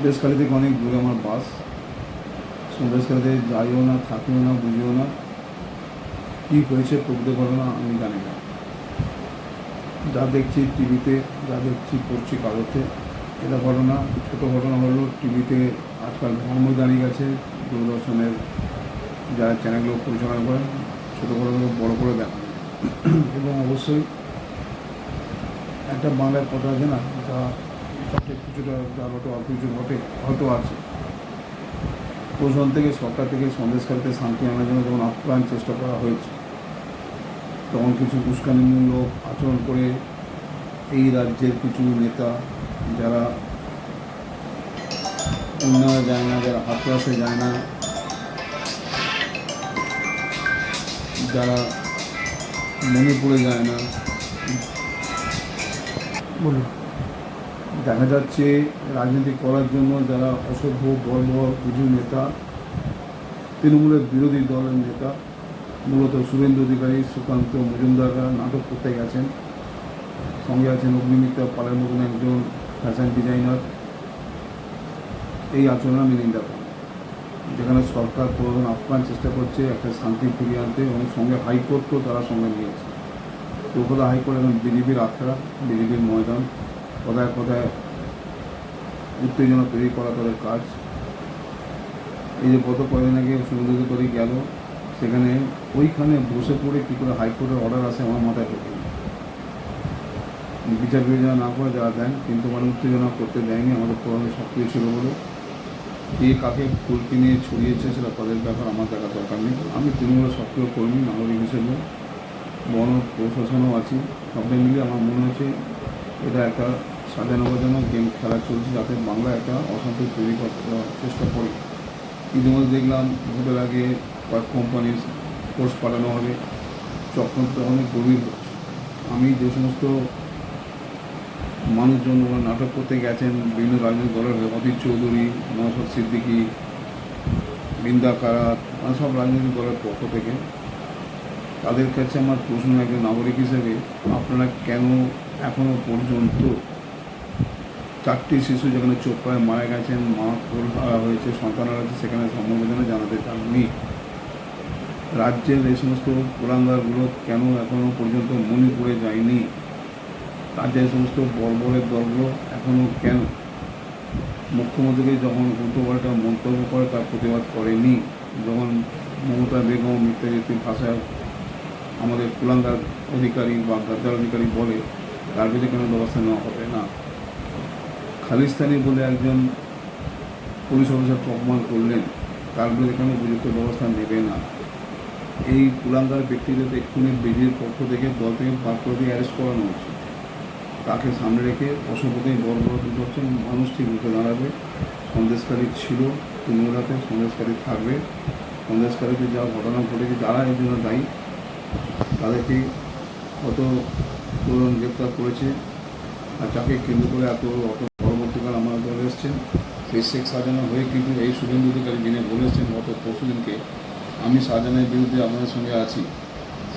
সন্দেশখালি থেকে অনেক দূরে আমার বাস। সন্দেশখালিতে যাইও না, থাকিও না, বুঝিও না। কী হয়েছে, প্রকৃত ঘটনা আমি জানি না। যা দেখছি টিভিতে, যা দেখছি পড়ছি কাগজে, এটা ঘটনা, ছোটো ঘটনা হলো টিভিতে আজকাল ধর্ম দাঁড়িয়ে গেছে, দূরদর্শনের যারা চ্যানেলগুলো পরিচালনা করেন, ছোটো ঘটনাগুলো বড় করে দেখান। এবং অবশ্যই একটা বাংলার কথা আছে না, যা তাতে কিছুটা হয়তো কিছু ঘটে হয়তো আছে। প্রশাসন থেকে, সরকার থেকে সন্দেশকারীতে শান্তি আনার জন্য যখন আপ্রাণ চেষ্টা করা হয়েছে, তখন কিছু উস্কানিমূলক আচরণ করে এই রাজ্যের কিছু নেতা যারা উন্নয়নে যায় না, যারা হাতরাসে যায় না, যারা মণিপুরে যায় না। বলুন। দেখা যাচ্ছে রাজনীতি করার জন্য যারা অসভ্য বর্ব কিছু নেতা, তৃণমূলের বিরোধী দলের নেতা, মূলত শুভেন্দু অধিকারী, সুকান্ত মজুমদাররা নাটক করতে গেছেন। সঙ্গে আছেন অগ্নিমিত্রা পালের মতন একজন ফ্যাশন ডিজাইনার এই আচরণ আমি নিন্দা করি। যেখানে সরকার প্রধান আপ্রাণ চেষ্টা করছে একটা শান্তি ফিরিয়ে আনতে এবং সঙ্গে হাইকোর্টকেও তারা সঙ্গে নিয়েছে। কলকাতা হাইকোর্ট এখন বিজেপির আখড়া, বিজেপির ময়দান। কথায় কথায় উত্তেজনা তৈরি করা তাদের কাজ। এই যে গত কয়েকদিন আগে সুন্দর করে গেল, সেখানে ওইখানে বসে পড়ে কী করে হাইকোর্টের অর্ডার আসে আমার মাথায় ঢোকে বিচার বিবেচনা না করে যারা দেন, কিন্তু মানে উত্তেজনা করতে দেয়নি, আমাদের পুরানো সক্রিয় ছিল বলে। কে কাকে ফুলকি নিয়ে ছড়িয়েছে সেটা তাদের ব্যাপার, আমার দেখার দরকার নেই। আমি তৃণমূলের সক্রিয় কর্মী, নাগরিক হিসেবে, বন প্রশাসনও আছি সবাই মিলে আমার মনে হচ্ছে এটা একটা সাজানো গেম খেলা চলছে যাতে বাংলা একটা অশান্তি তৈরি করতে চেষ্টা করি। ইতিমধ্যে দেখলাম ভোটের আগে কয়েক কোম্পানির ফোর্স পাঠানো হবে। চক্রান্ত অনেক গভীর আমি যে সমস্ত মানুষজন নাটক করতে গেছেন, বিভিন্ন রাজনৈতিক দলের হয়ে অধীর চৌধুরী নওশাদ সিদ্দিকী, বৃন্দা কারাত মানে সব রাজনৈতিক দলের পক্ষ থেকে। তাদের কাছে আমার প্রশ্ন একজন নাগরিক হিসেবে, আপনারা কেন এখনও পর্যন্ত চারটি শিশু যেখানে চোখ চোপড়ায় মারা গেছেন, মা কোল হয়েছে সন্তান আছে সেখানে সম্মাননা জানাতে চাননি। রাজ্যের এই সমস্ত কুলাঙ্গারগুলো কেন এখনও পর্যন্ত মণিপুরে যায়নি? রাজ্যের সমস্ত বর্বরের দলগুলো এখনও কেন? মুখ্যমন্ত্রীকে যখন উল্টোপাল্টা মন্তব্য করে, তার প্রতিবাদ করেনি। যখন মমতা বেগম, ইত্যাদি ভাষায় আমাদের কুলাঙ্গার অধিকারী বা গাদ্দার অধিকারী বলে তার বিরুদ্ধে কেন ব্যবস্থা নেওয়া হবে না। খালিস্তানি বলে একজন পুলিশ অফিসারকে অপমান করলেন, তার বিরুদ্ধে কেন উপযুক্ত ব্যবস্থা নেবে না। এই কুলাঙ্গার ব্যক্তিদের এক্ষুনি বিজেপির পক্ষ থেকে দল থেকে পার করে দিয়ে অ্যারেস্ট করানো উচিত তাকে সামনে রেখে অসভ্যতাই বড় বড় হচ্ছে মানুষ ঠিক দাঁড়াবে। সন্দেশকারী ছিল, তৃণমূল হাতে সন্দেশকারী থাকবে। সন্দেশকারীতে যা ঘটনা ঘটেছে, যারা এই জন্য দায়ী, তাদেরকে কত তরুণ গ্রেপ্তার করেছে আর তাকে কেন্দ্র করে এত অত পরবর্তীকাল আমার দলে এসছেন সেই শেখ শাহজাহান হয়ে কিন্তু এই শুভেন্দু অধিকারী যিনি বলেছেন গত পরশুদিনকে আমি শাহজাহানের বিরুদ্ধে আপনাদের সঙ্গে আছি।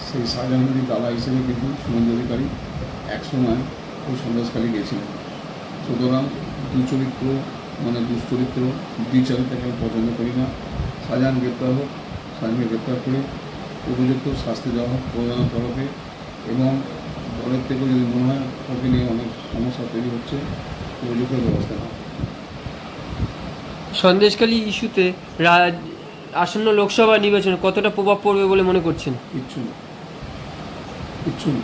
সেই শাহজাহানেরই দাদা হিসেবে কিন্তু শুভেন্দু অধিকারী একসময় ওই সন্দেশকালী গেছিলেন সুতরাং দুচরিত্র মানে দুশ্চরিত্র, দ্বিচারিত্রকে আমি পছন্দ করি না। শাহজাহান গ্রেপ্তার হোক শাহজাহানকে গ্রেপ্তার করে উপযুক্ত শাস্তি দেওয়া হোক প্রধানের তরফে এবং দলের থেকেও যদি মনে হয় ওকে নিয়ে অনেক সমস্যা তৈরি হচ্ছে উপযুক্ত ব্যবস্থা নেওয়া। হোক। সন্দেশখালী ইস্যুতে রা- আসন্ন লোকসভা নির্বাচনে কতটা প্রভাব পড়বে বলে মনে করছেন? কিচ্ছু না। কিচ্ছু না।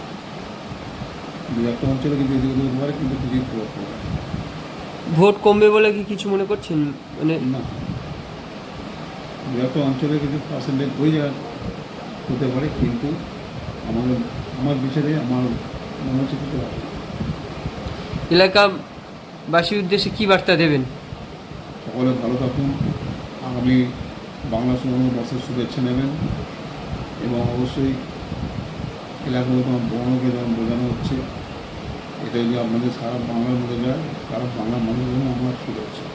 দু একটা অঞ্চলে কিন্তু এদিকে ওদিকে হতে পারে কিন্তু কিছুই প্রভাব পড়বে না। ভোট কমবে বলে কি কিছু মনে করছেন? মানে না। দু একটা অঞ্চলে কিছু পার্সেন্টেজ হয়ে যায় হতে পারে কিন্তু আমাদের আমার বিচারে আমার মনে হচ্ছে কিছু হবে এলাকাবাসীর উদ্দেশ্যে কি বার্তা দেবেন? সকলে ভালো থাকুন। আগামী বাংলা সুবর্ণ বর্ষের শুভেচ্ছা নেবেন এবং অবশ্যই এলাকাগুলো তোমার বর্ণকে যেমন বোঝানো হচ্ছে। এটা যদি আপনাদের সারা বাংলার মধ্যে যায় সারা বাংলার মানুষের জন্য আমার শুভেচ্ছা।